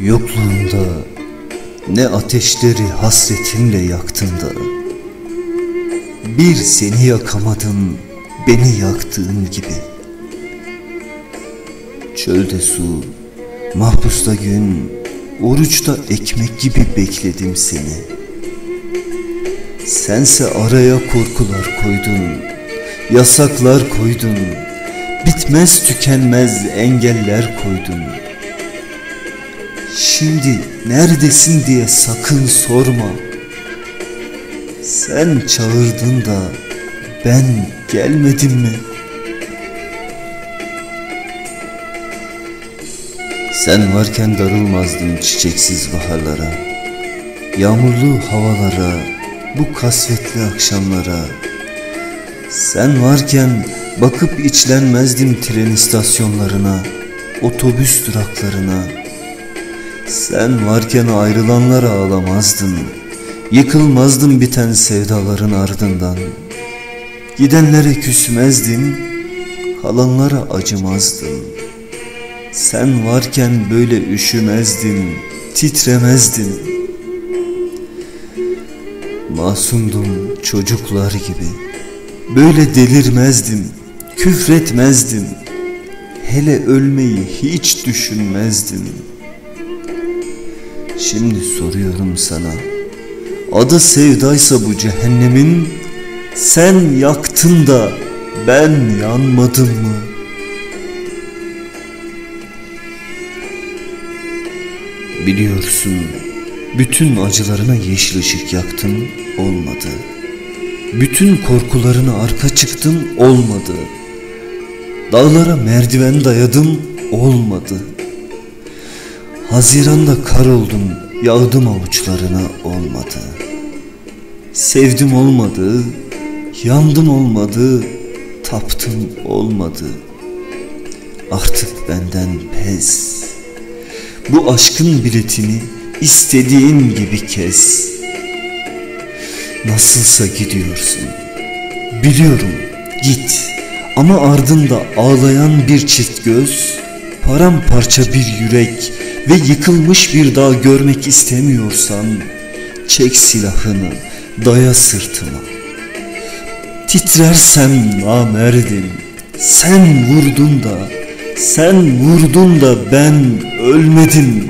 Yokluğunda ne ateşleri hasretinle yaktın da. Bir seni yakamadın beni yaktığın gibi. Çölde su, mahpusta gün, oruçta ekmek gibi bekledim seni. Sense araya korkular koydun, yasaklar koydun Bitmez tükenmez engeller koydun Şimdi neredesin diye sakın sorma. Sen çağırdın da ben gelmedim mi? Sen varken darılmazdım çiçeksiz baharlara. Yağmurlu havalara, bu kasvetli akşamlara. Sen varken bakıp içlenmezdim tren istasyonlarına Otobüs duraklarına sen varken ayrılanlara ağlamazdın. Yıkılmazdın biten sevdaların ardından. Gidenlere küsmezdin Kalanlara acımazdın. Sen varken böyle üşümezdin Titremezdin. Masumdum çocuklar gibi. Böyle delirmezdim Küfretmezdim Hele ölmeyi hiç düşünmezdim Şimdi soruyorum sana. Adı sevdaysa bu cehennemin Sen yaktın da ben yanmadım mı? Biliyorsun bütün acılarına yeşil ışık yaktım olmadı. Bütün korkularına arka çıktım olmadı. Dağlara merdiven dayadım olmadı Haziranda kar oldum, yağdım avuçlarına olmadı. Sevdim olmadı, yandım olmadı, taptım olmadı. Artık benden pes. Bu aşkın biletini istediğin gibi kes. Nasılsa gidiyorsun. Biliyorum git ama ardında ağlayan bir çift göz, paramparça bir yürek, ve yıkılmış bir dağ görmek istemiyorsan çek silahını daya sırtıma. Titrersem namerdim sen vurdun da sen vurdun da ben ölmedim